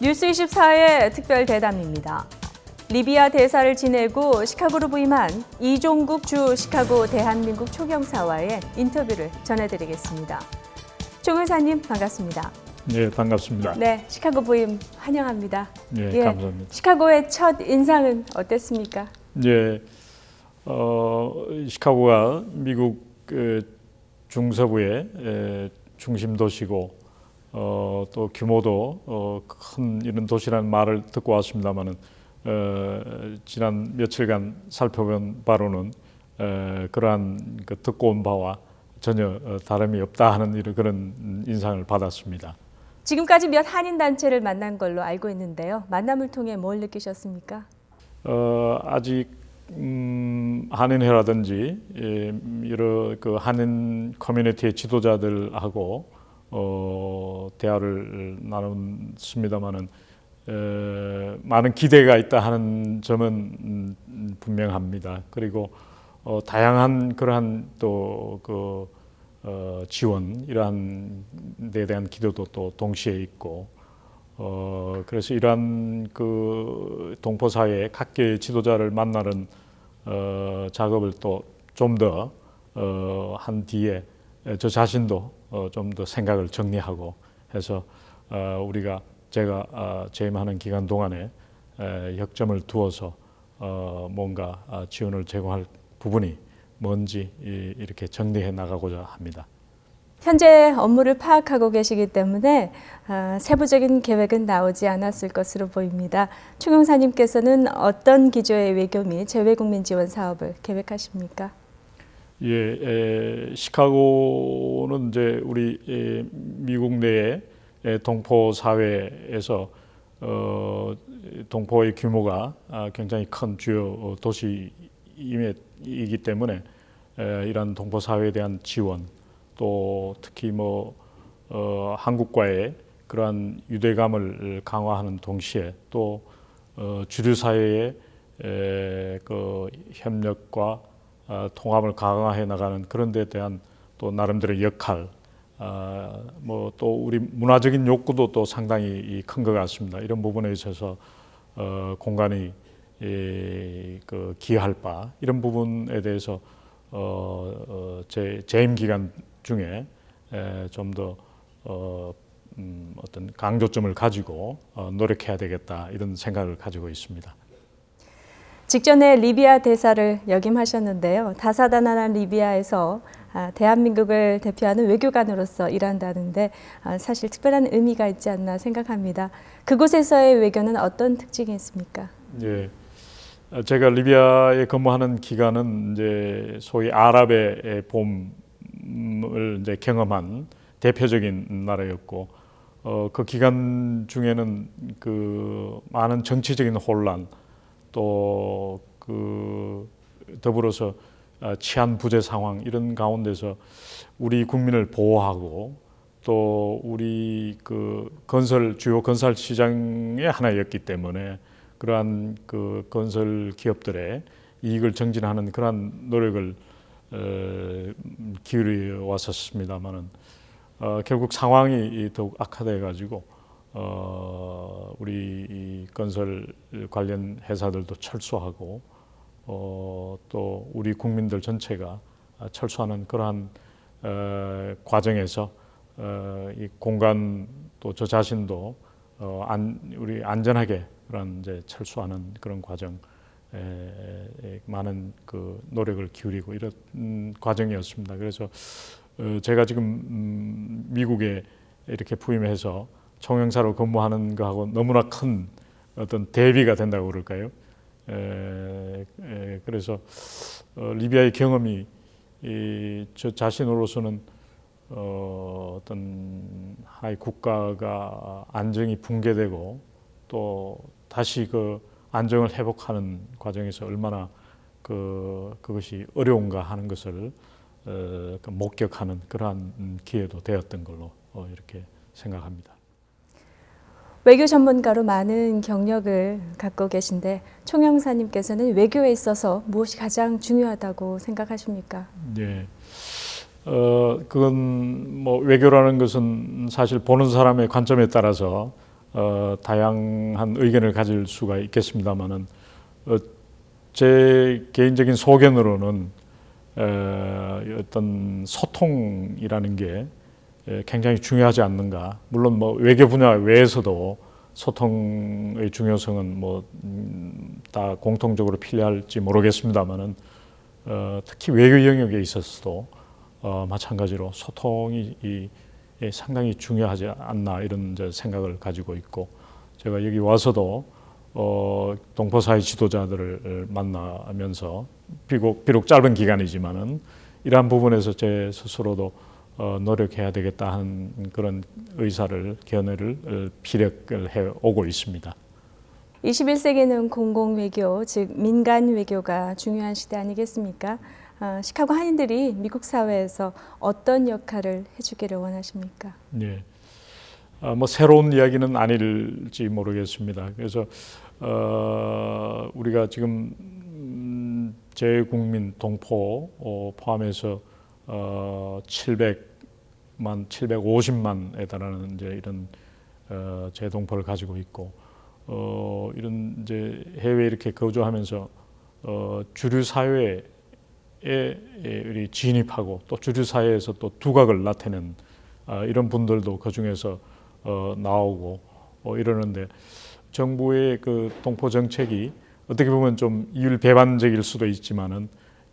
뉴스 24의 특별 대담입니다. 리비아 대사를 지내고 시카고로 부임한 이종국 주 시카고 대한민국 초경사와의 인터뷰를 전해드리겠습니다. 초경사님 반갑습니다. 네, 반갑습니다. 네, 시카고 부임 환영합니다. 네, 예. 감사합니다. 시카고의 첫 인상은 어땠습니까? 이제 어, 시카고가 미국 그 중서부의 에, 중심 도시고 어, 또 규모도 어, 큰 이런 도시라는 말을 듣고 왔습니다만은 어, 지난 며칠간 살펴본 바로는 에, 그러한 그 듣고 온 바와 전혀 어, 다름이 없다 하는 이런 그런 인상을 받았습니다. 지금까지 몇 한인 단체를 만난 걸로 알고 있는데요. 만남을 통해 뭘 느끼셨습니까? 어, 아직 음, 한인회라든지 예, 여러 그 한인 커뮤니티의 지도자들하고 어, 대화를 나눴습니다만은 에, 많은 기대가 있다 하는 점은 음, 분명합니다. 그리고 어, 다양한 그러한 또그 어, 지원 이러한 데 대한 기도도 또 동시에 있고 어, 그래서 이러한 그 동포 사회의 각계의 지도자를 만나는 어, 작업을 또 좀더 어, 한 뒤에 저 자신도 어, 좀 더 생각을 정리하고 해서 어, 우리가 제가 어, 재임하는 기간 동안에 에, 역점을 두어서 어, 뭔가 아, 지원을 제공할 부분이 뭔지 이, 이렇게 정리해 나가고자 합니다. 현재 업무를 파악하고 계시기 때문에 아, 세부적인 계획은 나오지 않았을 것으로 보입니다. 총영사님께서는 어떤 기조의 외교 및 재외국민 지원 사업을 계획하십니까? 예, 에, 시카고는 이제 우리 에, 미국 내의 에, 동포 사회에서 어, 동포의 규모가 아, 굉장히 큰 주요 도시이기 때문에 에, 이런 동포 사회에 대한 지원 또 특히 뭐 어, 한국과의 그러한 유대감을 강화하는 동시에 또 어, 주류 사회의 에, 그 협력과 어, 통합을 강화해 나가는 그런 데 대한 또 나름대로의 역할, 아, 뭐 또 우리 문화적인 욕구도 또 상당히 큰 것 같습니다. 이런 부분에 있어서 어, 공간이 이, 그 기여할 바 이런 부분에 대해서 어, 어, 제 재임 기간 중에 좀더 어, 음, 어떤 강조점을 가지고 어, 노력해야 되겠다 이런 생각을 가지고 있습니다. 직전에 리비아 대사를 역임하셨는데요. 다사다난한 리비아에서 아, 대한민국을 대표하는 외교관으로서 일한다는데 아, 사실 특별한 의미가 있지 않나 생각합니다. 그곳에서의 외교는 어떤 특징이 있습니까? 예. 어, 제가 리비아에 근무하는 기간은 이제 소위 아랍의 봄을 이제 경험한 대표적인 나라였고 어, 그 기간 중에는 그 많은 정치적인 혼란 또 그 더불어서 아, 치안 부재 상황 이런 가운데서 우리 국민을 보호하고 또 우리 그 건설 주요 건설 시장의 하나였기 때문에 그러한 그 건설 기업들의 이익을 정진하는 그러한 노력을 어, 기울여 왔었습니다만은 어, 결국 상황이 더욱 악화돼 가지고 어, 우리 이 건설 관련 회사들도 철수하고 어, 또 우리 국민들 전체가 철수하는 그러한 어, 과정에서 어, 이 공간 또 저 자신도 어, 안, 우리 안전하게 그런 이제 철수하는 그런 과정 에, 에, 많은 그 노력을 기울이고 이런 음, 과정이었습니다. 그래서 어, 제가 지금 음, 미국에 이렇게 부임해서 총영사로 근무하는 거하고 너무나 큰 어떤 대비가 된다고 그럴까요? 에, 에, 그래서 어, 리비아의 경험이 이, 저 자신으로서는 어, 어떤 하나의 국가가 안정이 붕괴되고 또 다시 그 안정을 회복하는 과정에서 얼마나 그 그것이 어려운가 하는 것을 어, 그 목격하는 그러한 음, 기회도 되었던 걸로 어, 이렇게 생각합니다. 외교 전문가로 많은 경력을 갖고 계신데 총영사님께서는 외교에 있어서 무엇이 가장 중요하다고 생각하십니까? 네. 어, 그건 뭐 외교라는 것은 사실 보는 사람의 관점에 따라서 어, 다양한 의견을 가질 수가 있겠습니다만은 어, 제 개인적인 소견으로는 어, 어떤 소통이라는 게 에, 굉장히 중요하지 않는가. 물론 뭐 외교 분야 외에서도 소통의 중요성은 뭐 다 공통적으로 필요할지 모르겠습니다만은 어, 특히 외교 영역에 있어서도 어, 마찬가지로 소통이 이, 예, 상당히 중요하지 않나 이런 생각을 가지고 있고 제가 여기 와서도 어, 동포사회 지도자들을 만나면서 비록 비록 짧은 기간이지만은 이러한 부분에서 제 스스로도 어, 노력해야 되겠다 하는 그런 의사를 견해를 어, 피력을 해 오고 있습니다. 21세기는 공공 외교, 즉 민간 외교가 중요한 시대 아니겠습니까? 아, 시카고 한인들이 미국 사회에서 어떤 역할을 해주기를 원하십니까? 예. 아, 뭐 새로운 이야기는 아닐지 모르겠습니다. 그래서 어, 우리가 지금 음, 재국민 동포 어, 포함해서 어, 700만, 750만에 달하는 이제 이런 어, 재동포를 가지고 있고 어, 이런 이제 해외 이렇게 거주하면서 어, 주류 사회에 우리 진입하고 또 주류 사회에서 또 두각을 나타내는 아, 이런 분들도 그 중에서 어, 나오고 어, 이러는데 정부의 그 동포 정책이 어떻게 보면 좀 이율 배반적일 수도 있지만은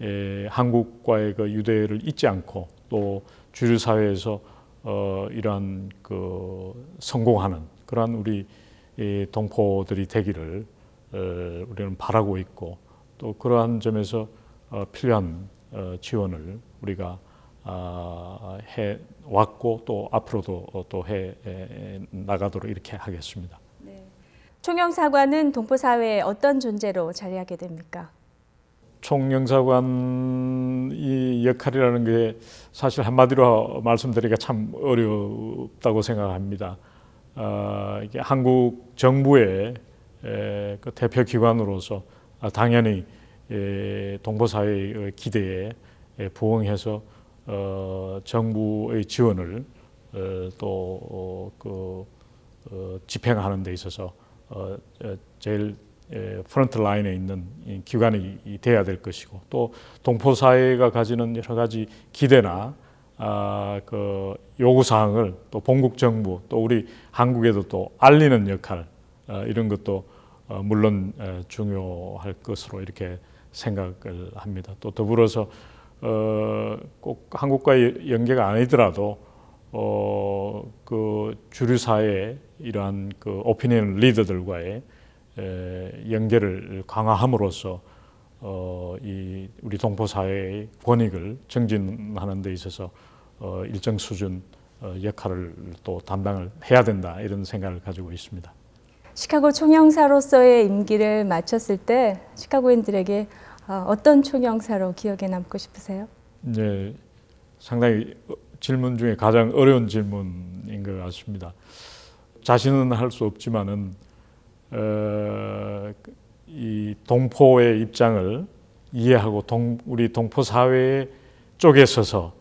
에, 한국과의 그 유대를 잊지 않고 또 주류 사회에서 어, 이러한 그 성공하는 그러한 우리 이 동포들이 되기를 어, 우리는 바라고 있고 또 그러한 점에서 어, 필요한 어, 지원을 우리가 아, 해 왔고 또 앞으로도 어, 또해 나가도록 이렇게 하겠습니다. 총영사관은 동포 사회에 어떤 존재로 자리하게 됩니까? 총영사관 이 역할이라는 게 사실 한마디로 말씀드리기가 참 어렵다고 생각합니다. 아, 이게 한국 정부의 에, 그 대표 기관으로서 아, 당연히 에, 동포 사회의 기대에 에, 부응해서 어, 정부의 지원을 어, 또그 어, 집행하는 데 있어서 어, 어, 제일 에, 프런트 라인에 있는 이 기관이 이 돼야 될 것이고 또 동포 사회가 가지는 여러 가지 기대나 아, 그 요구 사항을 또 본국 정부 또 우리 한국에도 또 알리는 역할 어, 이런 것도 어, 물론 에, 중요할 것으로 이렇게 생각을 합니다. 또 더불어서 어, 꼭 한국과의 연계가 아니더라도 어, 그 주류 사회 이러한 그 오피니언 리더들과의 에, 연계를 강화함으로써 어, 이 우리 동포 사회의 권익을 증진하는 데 있어서 어, 일정 수준 어, 역할을 또 담당을 해야 된다 이런 생각을 가지고 있습니다. 시카고 총영사로서의 임기를 마쳤을 때 시카고인들에게 어, 어떤 총영사로 기억에 남고 싶으세요? 이제 상당히 어, 질문 중에 가장 어려운 질문인 것 같습니다. 자신은 할 수 없지만은 어, 이 동포의 입장을 이해하고 동, 우리 동포 사회 쪽에 서서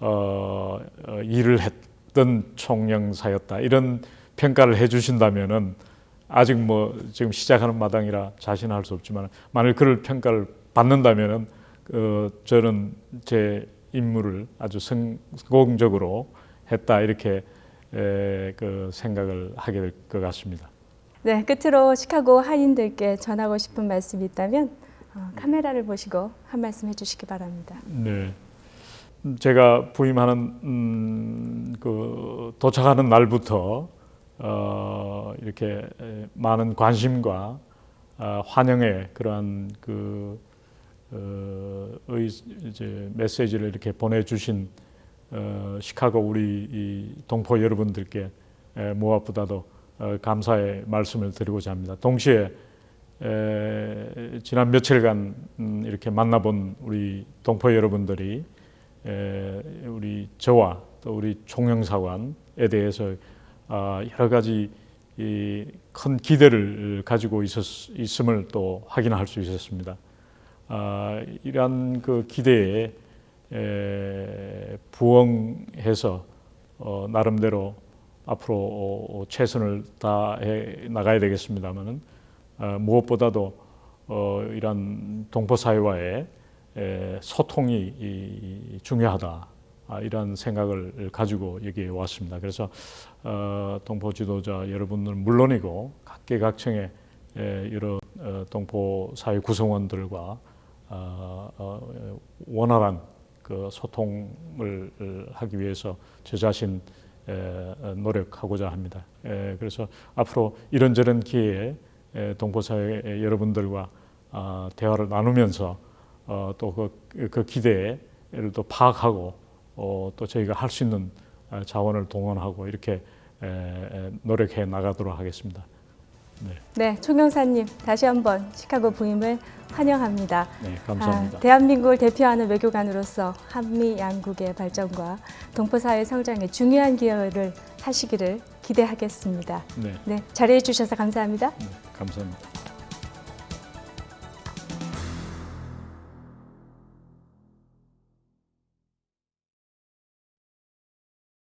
어, 어, 일을 했던 총영사였다 이런 평가를 해주신다면은 아직 뭐 지금 시작하는 마당이라 자신할 수 없지만 만일 그럴 평가를 받는다면은 어, 저는 제 임무를 아주 성공적으로 했다 이렇게 에, 그 생각을 하게 될 것 같습니다. 네, 끝으로 시카고 한인들께 전하고 싶은 말씀이 있다면 어, 카메라를 보시고 한 말씀 해주시기 바랍니다. 네. 제가 부임하는 음, 그 도착하는 날부터 어, 이렇게 많은 관심과 어, 환영의 그러한 그 어, 의, 이제 메시지를 이렇게 보내주신 어, 시카고 우리 이 동포 여러분들께 에, 무엇보다도 어, 감사의 말씀을 드리고자 합니다. 동시에 에, 지난 며칠간 음, 이렇게 만나본 우리 동포 여러분들이 에, 우리 저와 또 우리 총영사관에 대해서 아, 여러 가지 이큰 기대를 가지고 있었, 있음을 또 확인할 수 있었습니다. 아, 이러한 그 기대에 에, 부응해서 어, 나름대로 앞으로 어, 최선을 다해 나가야 되겠습니다만은 어, 무엇보다도 어, 이런 동포 사회와의 에, 소통이 이, 중요하다. 아, 이런 생각을 가지고 여기에 왔습니다. 그래서 어, 동포 지도자 여러분들 물론이고 각계각층의 에, 여러 어, 동포 사회 구성원들과 어, 어, 원활한 그 소통을 하기 위해서 저 자신 에, 어, 노력하고자 합니다. 에, 그래서 앞으로 이런저런 기회에 에, 동포 사회 여러분들과 아, 대화를 나누면서 어, 또그 그 기대를 또 파악하고 어, 또 저희가 할 수 있는 어, 자원을 동원하고 이렇게 노력해 나가도록 하겠습니다. 네, 총영사님 다시 한번 시카고 부임을 환영합니다. 네, 감사합니다. 아, 대한민국을 대표하는 외교관으로서 한미 양국의 발전과 동포 사회 성장에 중요한 기여를 하시기를 기대하겠습니다. 네, 네, 자리해 주셔서 감사합니다. 네, 감사합니다.